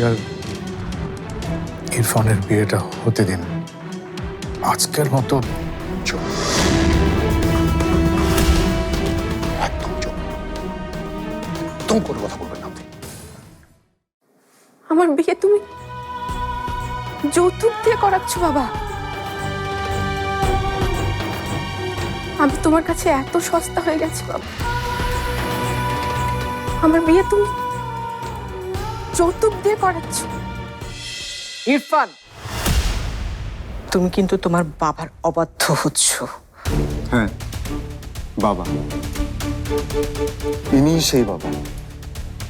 আরিয়ার ইরফানের বিয়েটা হতে দিন। আজকের মতো কোনো কথা না আমার বিয়ে তুমি যৌতুক দিয়ে করাচ্ছ বাবা। আমি তোমার কাছে এত সস্তা হয়ে গেছি বাবা। আমার বিয়ে তুমি যৌতুক দিয়ে করাচ্ছ। ইরফান! তুমি কিন্তু তোমার বাবার অবাধ্য হচ্ছ। হ্যাঁ বাবা। ইনি সেই বাবা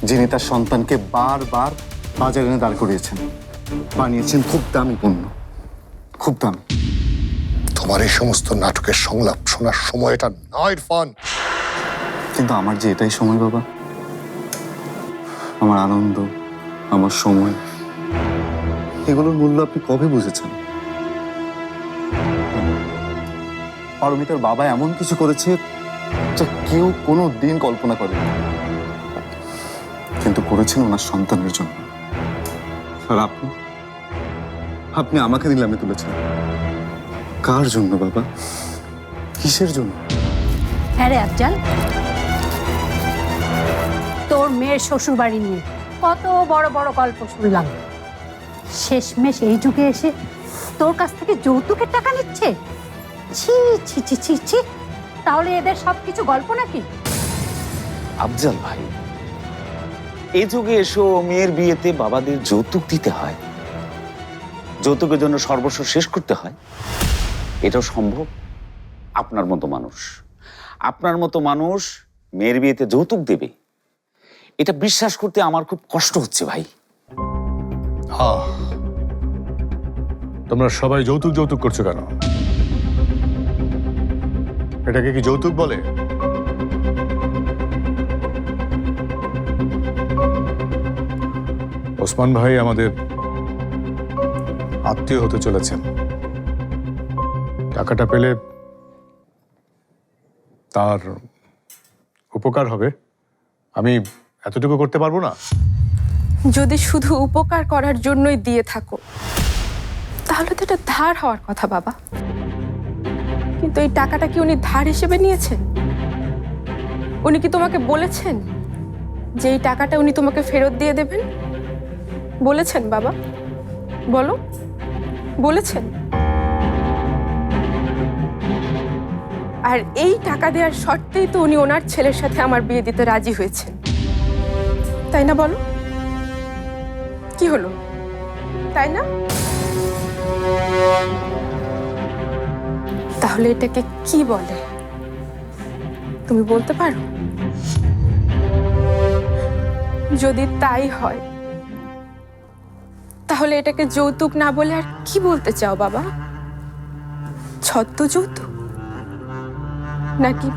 যিনি তার সন্তানকে বারবার বাজারে এনে দাঁড় করিয়েছেন। বানিয়েছেন খুব দামি পণ্য খুব দামি। তোমার এই সমস্ত নাটকের সংলাপ শোনার সময় এটা নয় ইরফান! কিন্তু আমার যে এটাই সময় বাবা। আমার আনন্দ আমার সময়। এগুলোর মূল্য আপনি কবে বুঝেছেন? পারমিতার বাবা এমন কিছু করেছে যা কেউ কোনো দিন কল্পনা করে কিন্তু করেছেন ওনার সন্তানের জন্য। আর আপনি? আপনি আমাকে নিলামে তুলেছেন। কার জন্য বাবা? কিসের জন্য? হ্যাঁ রে আফজাল। তোর মেয়ের শ্বশুর বাড়ি নিয়ে। কত বড় বড় গল্প শুনলাম। শেষমেশ এই যুগে এসে তোর কাছ থেকে যৌতুকের টাকা নিচ্ছে? ছি ছি ছি ছি ছি। তাহলে এদের সবকিছু গল্প নাকি? আফজাল ভাই, এ যুগে এসো মেয়ের বিয়েতে বাবাদের যৌতুক দিতে হয়। যৌতুকের জন্য সর্বস্ব শেষ করতে হয়। এটাও সম্ভব? আপনার মতো মানুষ। আপনার মতো মানুষ মেয়ের বিয়েতে যৌতুক দেবে। এটা বিশ্বাস করতে আমার খুব কষ্ট হচ্ছে ভাই। তোমরা সবাই যৌতুক যৌতুক করছ কেন? এটাকে কি যৌতুক বলে? ওসমান ভাই আমাদের আত্মীয় হতে চলেছেন। টাকাটা পেলে তার উপকার হবে। আমি এতটুকু করতে পারব না? যদি শুধু উপকার করার জন্যই দিয়ে থাকো, তাহলে তো এটা ধার হওয়ার কথা বাবা। কিন্তু এই টাকাটা কি উনি ধার হিসেবে নিয়েছেন? উনি কি তোমাকে বলেছেন যে এই টাকাটা উনি তোমাকে ফেরত দিয়ে দেবেন? বলেছেন বাবা। বলো। বলেছেন। আর এই টাকা দেওয়ার শর্তেই তো উনি ওনার ছেলের সাথে আমার বিয়ে দিতে রাজি হয়েছেন। তাই না বলো? কি হলো? তাই না? তাহলে এটাকে কি বলে? তুমি বলতে পারো? যদি তাই হয়, তাহলে এটাকে যৌতুক না বলে আর কি বলতে চাও বাবা? ছদ্ম যৌতুক নাকি?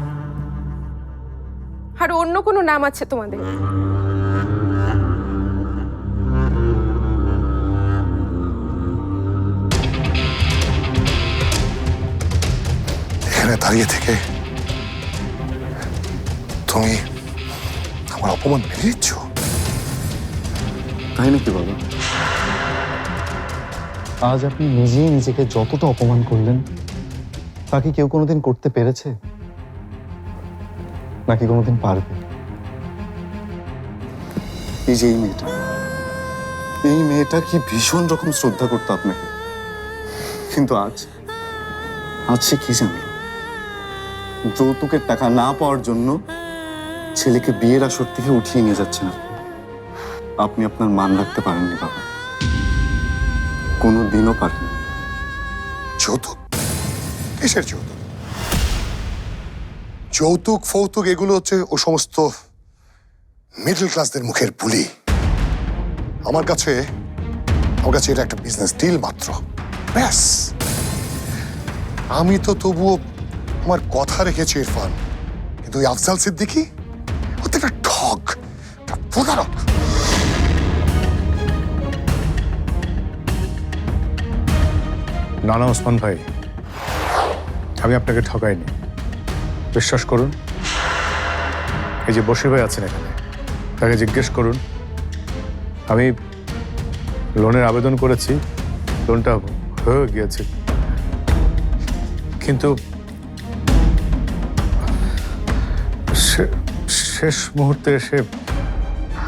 আর অন্য কোনো নাম আছে তোমাদের? এখানে দাঁড়িয়ে থেকে তুমি আমার অপমান মেনে নিচ্ছ? তাই নাকি বাবা আজ আপনি নিজেই নিজেকে যতটা অপমান করলেন তা কি কেউ কোনোদিন করতে পেরেছে? নাকি কোনোদিন পারবে? এই যে এই মেয়েটা এই মেয়েটা কি ভীষণ রকম শ্রদ্ধা করতো আপনাকে? কিন্তু আজ আজ সে কি জানলো যৌতুকের টাকা না পাওয়ার জন্য ছেলেকে বিয়ের আসর থেকে উঠিয়ে নিয়ে যাচ্ছেন আপনি। আপনি আপনার মান রাখতে পারেননি বাবা। কোনো দিনও পারেন যৌতুক? কিসের যৌতুক? যৌতুক, ফৌতুক, এগুলো হচ্ছে ও সমস্ত মিডল ক্লাসদের মুখের বুলি। আমার কাছে আমার কাছে এটা একটা বিজনেস ডিল মাত্র। ব্যাস। আমি তো তবুও আমার কথা রেখেছি ইরফান। কিন্তু ওই আফজাল সিদ্দিকি? ও তো একটা ঠগ একটা প্রতারক। নানা ওসমান ভাই, আমি আপনাকে ঠকাইনি। বিশ্বাস করুন, এই যে বসির ভাই আছেন এখানে, তাকে জিজ্ঞেস করুন, আমি লোনের আবেদন করেছি, লোনটা হয়ে গিয়েছে। কিন্তু শেষ মুহূর্তে এসে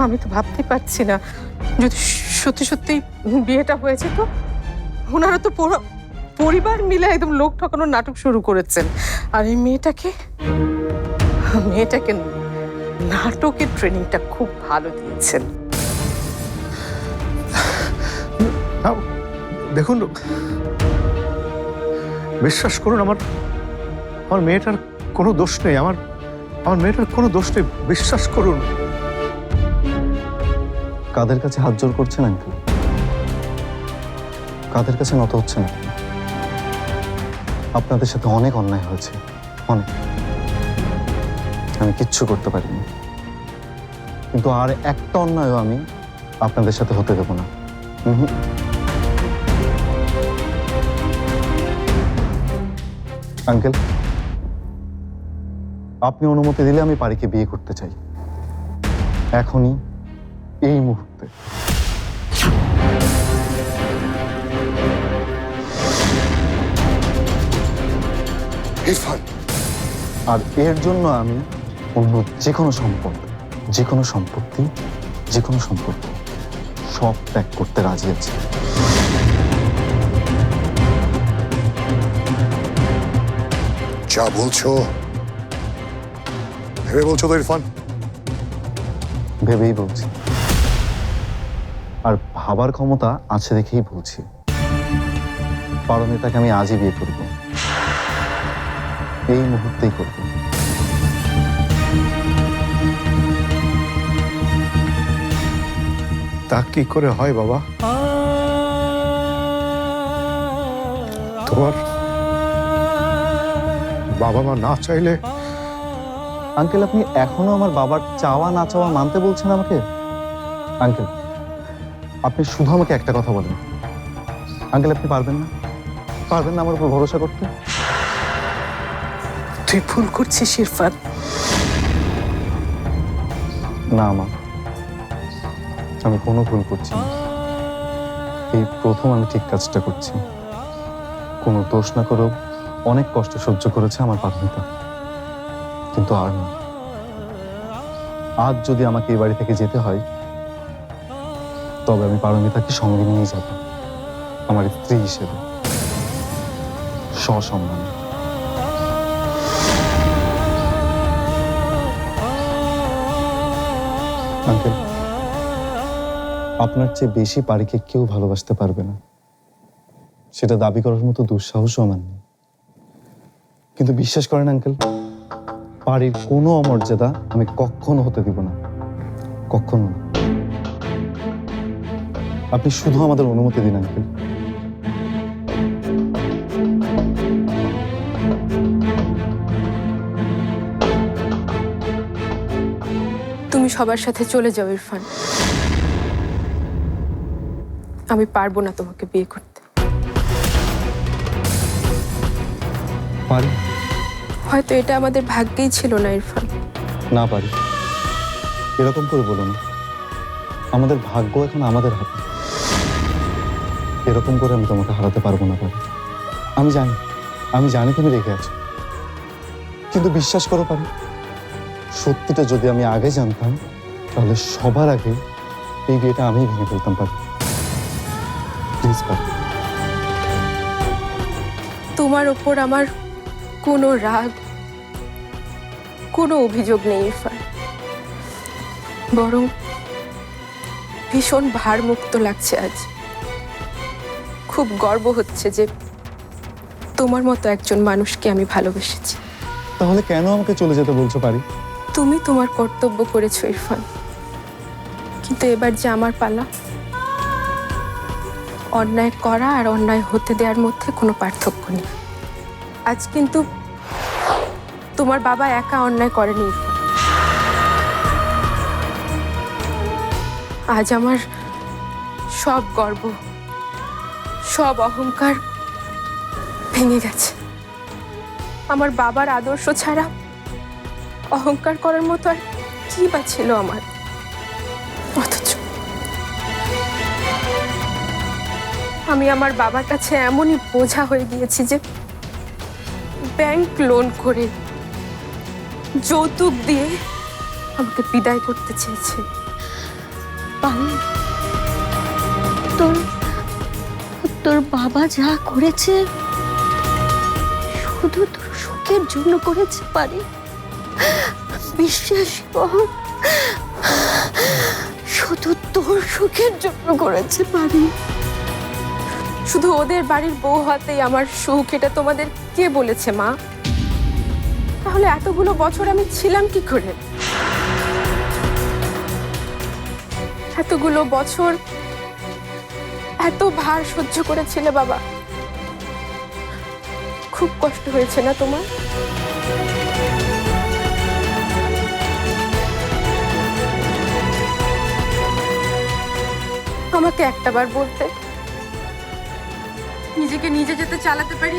আমি তো ভাবতে পারছি না। যদি সত্যি সত্যি বিয়েটা হয়েছে তো? ওনারা তো পুরো পরিবার মিলে একদম লোক ঠকানোর নাটক শুরু করেছেন। আর এই মেয়েটাকে? মেয়েটাকে নাটকের ট্রেনিংটা খুব ভালো দিয়েছেন। দেখুন বিশ্বাস করুন আমার আমার মেয়েটার কোনো দোষ নেই। আমার আমার মেয়েটার কোনো দোষ নেই, বিশ্বাস করুন। কাদের কাছে হাত জোর করছেন আঙ্কেল? কাদের কাছে নত হচ্ছে না আপনাদের সাথে অনেক অন্যায় হয়েছে, অনেক। আমি কিচ্ছু করতে পারিনি। কিন্তু আর একটা অন্যায়ও আমি আপনাদের সাথে হতে দেবো না। আঙ্কেল আপনি অনুমতি দিলে আমি পারিকে বিয়ে করতে চাই। এখনই এই মুহূর্তে। আর এর জন্য আমি অন্য যে কোনো সম্পদ যে কোনো সম্পত্তি যে কোনো সম্পর্ক সব ত্যাগ করতে রাজি আছি। যা বলছো ভেবে বলছো তো ইরফান ভেবেই বলছি আর ভাবার ক্ষমতা আছে দেখেই বলছি পারমিতাকে আমি আজই বিয়ে করব এই মুহূর্তেই করব তা কি করে হয় বাবা তোমার বাবা মা না চাইলে আঙ্কেল আপনি এখনও আমার বাবার চাওয়া না চাওয়া মানতে বলছেন আমাকে? আঙ্কেল আপনি শুধু আমাকে একটা কথা বলেন। আঙ্কেল আপনি পারবেন না? পারবেন না আমার উপর ভরসা করতে? তুই ভুল করছিস ইরফান। না মা। আমি কোনো ভুল করছি না। এই প্রথম আমি ঠিক কাজটা করছি। কোনো দোষ না করেও অনেক কষ্ট সহ্য করেছে আমার পারমিতা। কিন্তু আর না। আজ যদি আমাকে এই বাড়ি থেকে যেতে হয়, তবে আমি পারমিতাকে সঙ্গে নিয়ে যাব, আমার স্ত্রী হিসেবে। সসম্মানে। আঙ্কেল, আপনার চেয়ে বেশি পারিকে কেউ ভালোবাসতে পারবে না। সেটা দাবি করার মতো দুঃসাহসও আমার নেই। কিন্তু বিশ্বাস করেন, আঙ্কেল পারির কোনো অমর্যাদা আমি কখনো হতে দিব না। কখনো না। আপনি শুধু আমাদের অনুমতি দিন আঙ্কেল। তুমি সবার সাথে চলে যাও ইরফান। আমি পারব না তোমাকে বিয়ে করতে। পারি? হয়তো এটা আমাদের ভাগ্যেই ছিল না ইরফান। না পারি। এরকম করে বলো না। আমাদের ভাগ্য এখন আমাদের হাতে। এরকম করে আমি তোমাকে হারাতে পারব না পারি। আমি জানি। আমি জানি তুমি রেখে আছো। কিন্তু বিশ্বাস করো পারি সত্যিটা যদি আমি আগে জানতাম তাহলে সবার আগে এই বিয়েটা আমি ভেঙে ফেলতাম পারি। প্লিজ পারি। তোমার ওপর আমার কোনো রাগ কোনো অভিযোগ নেই ইরফান। বরং ভীষণ ভারমুক্ত লাগছে আজ। খুব গর্ব হচ্ছে যে তোমার মতো একজন মানুষকে আমি ভালোবেসেছি। তাহলে কেন আমাকে চলে যেতে বলছো পারি? তুমি তোমার কর্তব্য করেছ ইরফান। কিন্তু এবার যে আমার পালা অন্যায় করা আর অন্যায় হতে দেওয়ার মধ্যে কোনো পার্থক্য নেই। আজ কিন্তু তোমার বাবা একা অন্যায় করেনি। আজ আমার সব গর্ব, সব অহংকার ভেঙে গেছে। আমার বাবার আদর্শ ছাড়া অহংকার করার মতো আর কি বা ছিল আমার? অথচ আমি আমার বাবার কাছে এমনই বোঝা হয়ে গিয়েছি যে ব্যাংক লোন করে যৌতুক দিয়ে আমাকে বিদায় করতে চেয়েছে। তোর তোর বাবা যা করেছে, শুধু তোর সুখের জন্য করেছে, পারি। বিশ্বাস কর শুধু তোর সুখের জন্য করেছে, পারি। শুধু ওদের বাড়ির বউ হাতেই আমার সুখ, এটা তোমাদের কে বলেছে, মা? তাহলে এতগুলো বছর আমি ছিলাম কি করে? এতগুলো বছর এত ভার সহ্য করেছিলে বাবা। খুব কষ্ট হয়েছে না তোমার? আমাকে একটাবার বলতে, নিজেকে নিজে যেতে চালাতে পারি?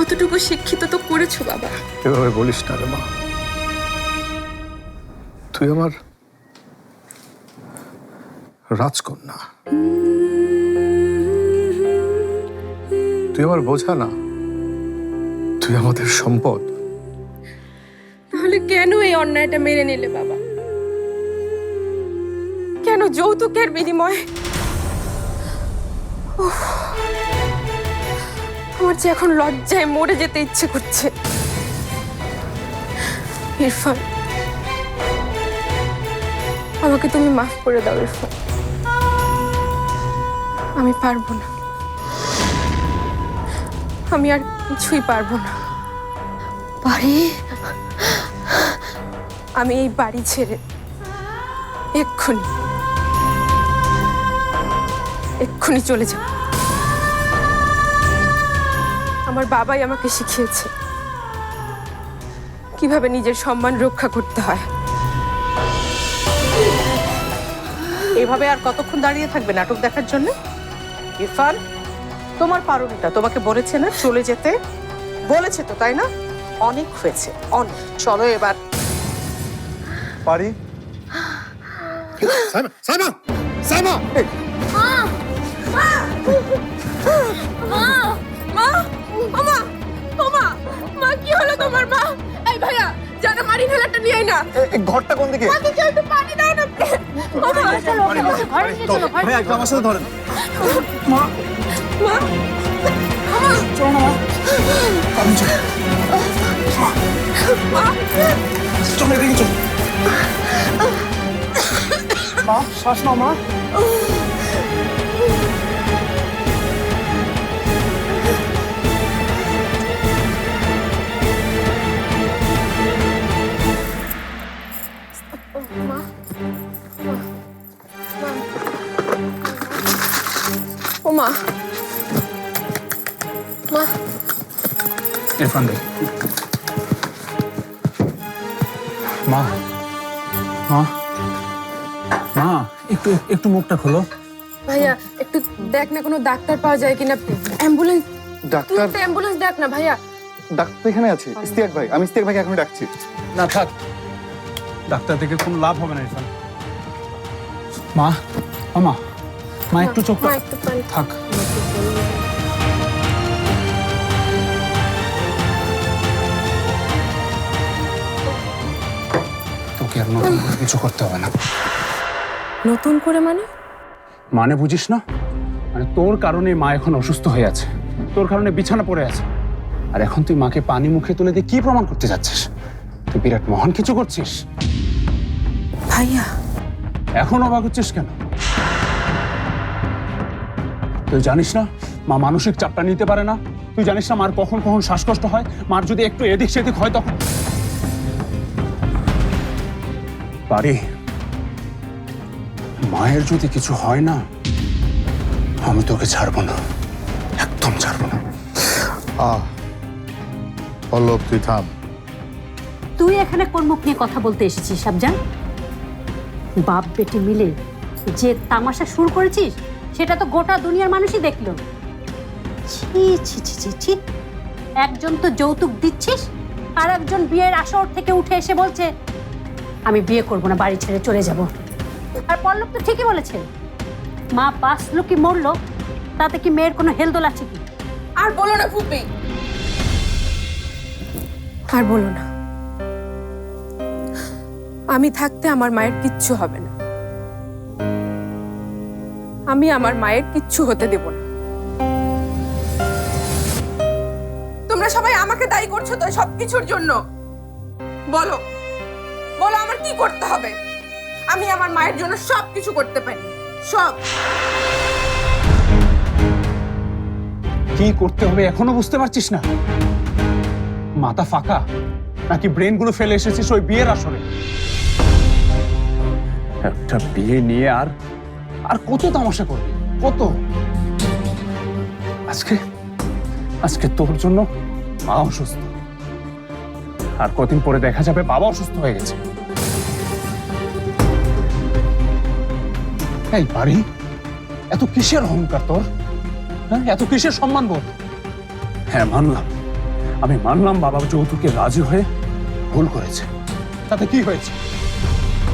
অতটুকু শিক্ষিত তো করেছ বাবা? এভাবে বলিস না রে মা। তুই আমার রাজকন্যা। তুই আমার বোঝা না তুই আমাদের সম্পদ। তাহলে কেন এই অন্যায়টা মেনে নিলে বাবা? কেন যৌতুকের বিনিময়ে? আমার যে এখন লজ্জায় মরে যেতে ইচ্ছে করছে। ইরফান আমাকে তুমি মাফ করে দাও ইরফান। আমি পারব না। আমি আর কিছুই পারব না। পারি আমি এই বাড়ি ছেড়ে এক্ষুনি এক্ষুনি চলে যাব। আমার বাবাই আমাকে শিখিয়েছে কীভাবে নিজের সম্মান রক্ষা করতে হয় এভাবে আর কতক্ষণ দাঁড়িয়ে থাকবে নাটক দেখার জন্য ইরফান তোমার পারণিটা তোমাকে বলেছে না চলে যেতে বলেছে তো তাই না অনেক হয়েছে অনেক চলো এবার পারি সাইমা সাইমা সাইমা মা মা ওমা ওমা মা কি হলো তোমার মা? এই ভাইয়া জানা মারি ঢালাটা নিয়ে আয় না। ঘরটা কোন দিকে? আমাকে একটু পানি দাও না ওমা চলো ঘরে নিয়ে চলো ঘরে নিয়ে আমার সাথে ধরেন। মা চলে এদিকে চল। মা। শ্বাস নাও মা মা। ওমা মা ইরফান ভাই মা মা মা একটু একটু মুখটা খোলো। ভাইয়া একটু দেখ না কোনো ডাক্তার পাওয়া যায় কিনা অ্যাম্বুলেন্স ডাক্তার অ্যাম্বুলেন্স ডাক না ভাইয়া। ডাক্তার এখানে আছে। ইস্তিয়াক ভাই আমি ইস্তিয়াক ভাইকে এখন ডাকছি। না থাক। ডাক্তার থেকে কোনো লাভ হবে না ইরফান। মা মা। মা একটু পানি। থাক। তোকে আর নতুন করে কিছু করতে হবে না। নতুন করে মানে? মানে বুঝিস না? মানে তোর কারণে মা এখন অসুস্থ হয়ে আছে। তোর কারণে বিছানা পড়ে আছে। আর এখন তুই মাকে পানি মুখে তুলে দিয়ে কি প্রমাণ করতে যাচ্ছিস? তুই বিরাট মহান কিছু করছিস। ভাইয়া। এখন অবাক হচ্ছিস কেন? তুই জানিস না? মা মানসিক চাপটা নিতে পারে না। তুই জানিস না মার কখন কখন শ্বাসকষ্ট হয়? মার যদি একটু এদিক সেদিক হয় তখন পারি মায়ের যদি কিছু হয় না আমি তোকে ছাড়বো না। একদম ছাড়বো না। আহ পল্লব তুই থাম। তুই এখানে কোন মুখ নিয়ে কথা বলতে এসেছিস সাবজান বাপ বেটি মিলে যে তামাশা শুরু করেছিস সেটা তো গোটা দুনিয়ার মানুষই দেখল। ছি ছি ছি ছি ছি। একজন তো যৌতুক দিচ্ছিস আর একজন বিয়ের আসর থেকে উঠে এসে বলছে আমি বিয়ে করব না বাড়ি ছেড়ে চলে যাব। আর পল্লব তো ঠিকই বলেছে মা বাঁচলো কি মরলো তাতে কি মেয়ের কোনো হেলদোল আছে কি? আর বলো না ফুপি। আর বলো না। আমি থাকতে আমার মায়ের কিচ্ছু হবে না। আমি আমার মায়ের কিচ্ছু হতে দেব না। তোমরা সবাই আমাকে দায়ী করছ তো সবকিছুর জন্য। বলো বলো আমার কি করতে হবে? আমি আমার মায়ের জন্য সব কিছু করতে পারি সব। কি করতে হবে এখনও বুঝতে পারছিস না? মাথা ফাঁকা? নাকি ব্রেনগুলো ফেলে এসেছিস ওই বিয়ের আসরে? একটা বিয়ে নিয়ে আর আর কত তামাশা করবি? কত? আজকে আজকে তোর জন্য মা অসুস্থ। আর কদিন পরে দেখা যাবে বাবা অসুস্থ হয়ে গেছে। এই বাড়ি, এত কিসের অহংকার তোর? হ্যাঁ এত কিসের সম্মান বোধ? হ্যাঁ মানলাম। আমি মানলাম বাবা যৌতুকে রাজি হয়ে ভুল করেছে। তাতে কি হয়েছে?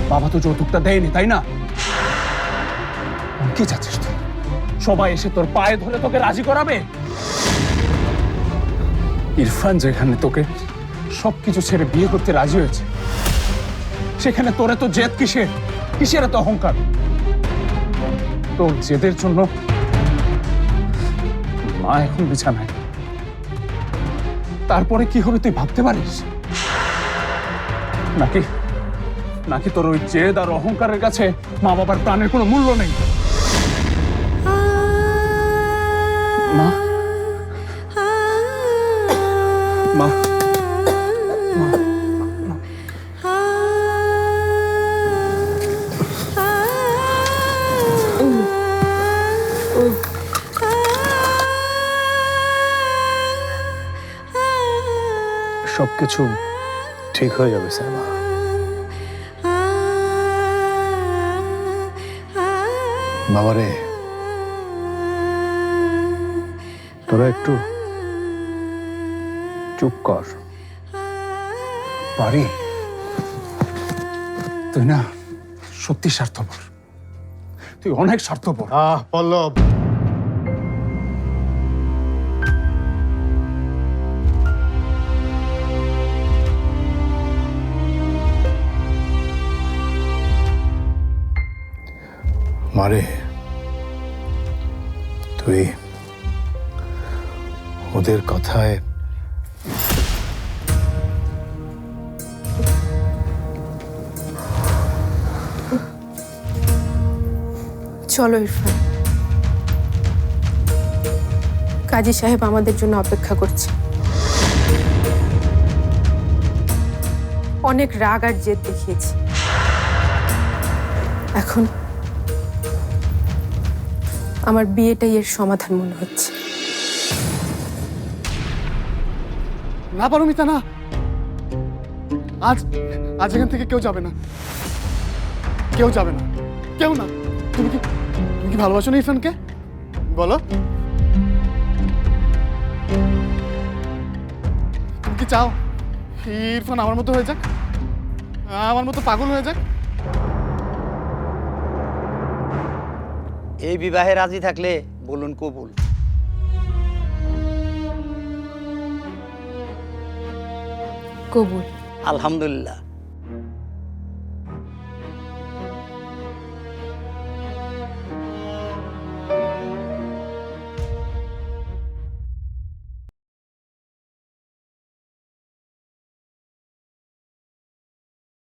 বাবা তো যৌতুকটা দেয়নি, তাই না? কি চাচ্ছিস তুই? সবাই এসে তোর পায়ে ধরে তোকে রাজি করাবে? ইরফান যেখানে তোকে সবকিছু ছেড়ে বিয়ে করতে রাজি হয়েছে, সেখানে তোরে তো জেদ কিসের? কিসের এত অহংকার? তোর জেদের জন্য মা এখন বিছানায়। তারপরে কি হবে তুই ভাবতে পারিস? নাকি নাকি তোর ওই জেদ আর অহংকারের কাছে মা বাবার প্রাণের কোনো মূল্য নেই? মা মা সবকিছু ঠিক হয়ে যাবে সাইমা বাবারে তোরা একটু চুপ কর। পারি তুই না সত্যি স্বার্থপর। তুই অনেক স্বার্থপর। আহ পল্লব। মারে তুই ওদের কথায় চলো ইরফান। কাজী সাহেব আমাদের জন্য অপেক্ষা করছে। অনেক রাগ আর জেদ দেখিয়েছি। এখন আমার বিয়েটাই এর সমাধান মনে হচ্ছে। না পারমিতা না। আজ আজ এখান থেকে কেউ যাবে না। কেউ যাবে না। কেউ না। তুমি কি তুমি কি ভালোবাসো না ইরফানকে? বলো। তুমি কি চাও? ইরফান আমার মতো হয়ে যাক। আমার মতো পাগল হয়ে যাক। এই বিবাহে রাজি থাকলে বলুন কবুল। কবুল। আলহামদুলিল্লাহ।